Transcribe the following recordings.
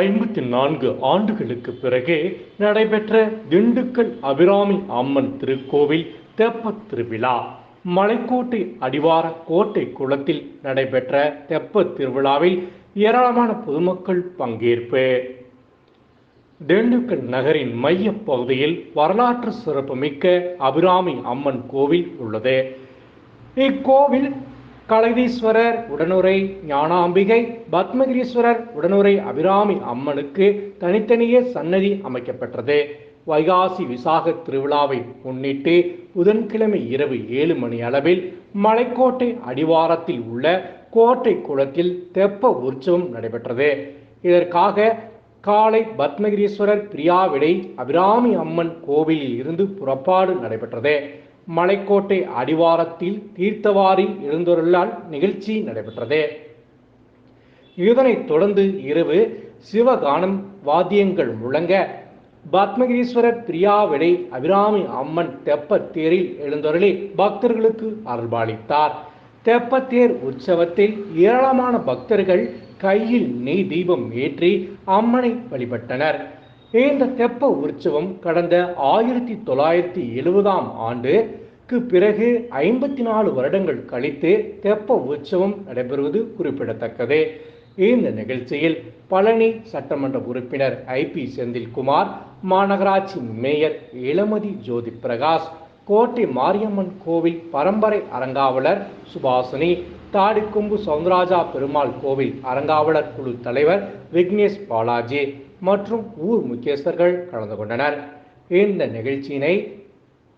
ஐம்பத்தி நான்கு ஆண்டுகளுக்கு பிறகு நடைபெற்ற திண்டுக்கல் அபிராமி அம்மன் திருக்கோவில் தெப்பத் திருவிழா மலைக்கோட்டை அடிவார கோட்டை குளத்தில் நடைபெற்ற தெப்பத் திருவிழாவில் ஏராளமான பொதுமக்கள் பங்கேற்பு. திண்டுக்கல் நகரின் மைய பகுதியில் வரலாற்று சிறப்புமிக்க அபிராமி அம்மன் கோவில் உள்ளது. இக்கோவில் கலதீஸ்வரர் உடனுரை ஞானாம்பிகை பத்மகிரீஸ்வரர் உடனுரை அபிராமி அம்மனுக்கு தனித்தனியே சன்னதி அமைக்கப்பட்டது. வைகாசி விசாக திருவிழாவை முன்னிட்டு புதன்கிழமை இரவு ஏழு மணி அளவில் மலைக்கோட்டை அடிவாரத்தில் உள்ள கோட்டை குளத்தில் தெப்ப உற்சவம் நடைபெற்றது. இதற்காக காலை பத்மகிரீஸ்வரர் பிரியாவிடை அபிராமி அம்மன் கோவிலில் இருந்து புறப்பாடு நடைபெற்றது. மலைக்கோட்டை அடிவாரத்தில் தீர்த்தவாரி எழுந்தொருளால் நிகழ்ச்சி நடைபெற்றது. இதனைத் தொடர்ந்து இரவு சிவகானம் வாத்தியங்கள் முழங்க பத்மகிரீஸ்வரர் பிரியாவிடை அபிராமி அம்மன் தெப்பத்தேரில் எழுந்தொருளி பக்தர்களுக்கு அருள்பாலித்தார். தெப்பத்தேர் உற்சவத்தில் ஏராளமான பக்தர்கள் கையில் நெய் தீபம் ஏற்றி அம்மனை வழிபட்டனர். இந்த தெப்ப உற்சவம் கடந்த ஆயிரத்தி தொள்ளாயிரத்தி எழுபதாம் ஆண்டுக்கு பிறகு ஐம்பத்தி நாலு வருடங்கள் கழித்து தெப்ப உற்சவம் நடைபெறுவது குறிப்பிடத்தக்கது. இந்த நிகழ்ச்சியில் பழனி சட்டமன்ற உறுப்பினர் ஐ பி செந்தில்குமார் மாநகராட்சி மேயர் இளமதி ஜோதி பிரகாஷ் கோட்டை மாரியம்மன் கோவில் பரம்பரை அரங்காவலர் சுபாசினி தாடிக்கொம்பு சவுந்தராஜா பெருமாள் கோவில் அரங்காவலர் குழு தலைவர் விக்னேஷ் பாலாஜி மற்றும் ஊர் முக்கியஸ்தர்கள் கலந்து கொண்டனர். இந்த நிகழ்ச்சியினை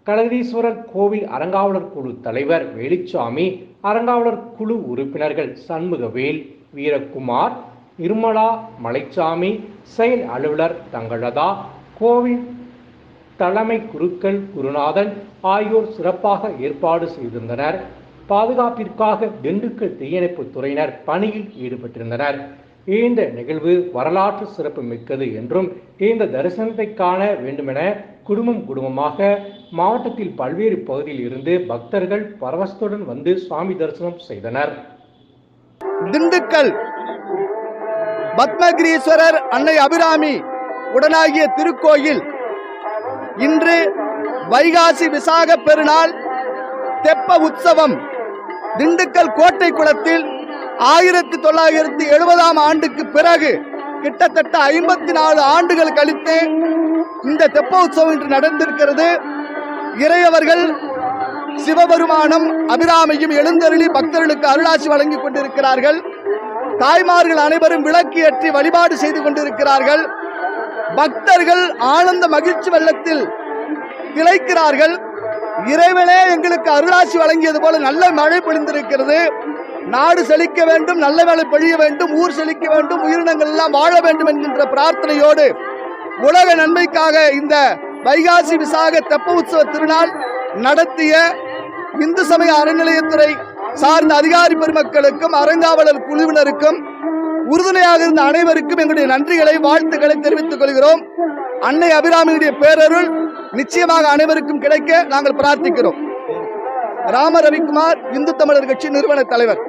கலதீஸ்வரர் கோவில் அரங்காவலர் குழு தலைவர் வேலுச்சாமி அரங்காவலர் குழு உறுப்பினர்கள் சண்முகவேல் வீரகுமார் நிர்மலா மலைச்சாமி செயல் அலுவலர் தங்களதா கோவில் தலைமை குருக்கள் குருநாதன் ஆகியோர் சிறப்பாக ஏற்பாடு செய்திருந்தனர். பாதுகாப்பிற்காக திண்டுக்கல் தீயணைப்புத் துறையினர் பணியில் ஈடுபட்டிருந்தனர். இந்த நிகழ்வு வரலாற்று சிறப்பு மிக்கது என்றும் இந்த தரிசனத்தை காண வேண்டுமென குடும்பம் குடும்பமாக மாவட்டத்தில் பல்வேறு பகுதியில் இருந்து பக்தர்கள் பரவசத்துடன் வந்து சுவாமி தரிசனம் செய்தனர். திண்டுக்கல் பத்மகிரீஸ்வரர் அன்னை அபிராமி உடனாகிய திருக்கோயில். இன்று வைகாசி விசாக பெருநாள் தெப்ப உற்சவம். திண்டுக்கல் கோட்டை குளத்தில் ஆயிரத்தி தொள்ளாயிரத்தி எழுபதாம் ஆண்டுக்கு பிறகு கிட்டத்தட்ட ஐம்பத்தி நாலு ஆண்டுகள் கழித்து இந்த தெப்ப உற்சவம் இன்று நடந்திருக்கிறது. இறையவர்கள் சிவபெருமானும் அபிராமியும் எழுந்தருளி பக்தர்களுக்கு அருளாசி வழங்கிக் கொண்டிருக்கிறார்கள். தாய்மார்கள் அனைவரும் விளக்கு ஏற்றி வழிபாடு செய்து கொண்டிருக்கிறார்கள். பக்தர்கள் ஆனந்த மகிழ்ச்சி வெள்ளத்தில் திளைக்கிறார்கள். இறைவனே எங்களுக்கு அருளாசி வழங்கியது போல நல்ல மழை பொழிந்திருக்கிறது. நாடு செழிக்க வேண்டும் நல்ல வேலை பொழிய வேண்டும் ஊர் செழிக்க வேண்டும் உயிரினங்கள் எல்லாம் வாழ வேண்டும் என்கின்ற பிரார்த்தனையோடு உலக நன்மைக்காக இந்த வைகாசி விசாக தெப்ப உற்சவ திருநாள் நடத்திய இந்து சமய அறநிலையத்துறை சார்ந்த அதிகாரி பெருமக்களுக்கும் அறங்காவலர் குழுவினருக்கும் உறுதுணையாக இருந்த அனைவருக்கும் எங்களுடைய நன்றிகளை வாழ்த்துக்களை தெரிவித்துக் கொள்கிறோம். அன்னை அபிராமியுடைய பேரருள் நிச்சயமாக அனைவருக்கும் கிடைக்க நாங்கள் பிரார்த்திக்கிறோம். ராம ரவிக்குமார் இந்து தமிழர் கட்சி நிறுவன தலைவர்.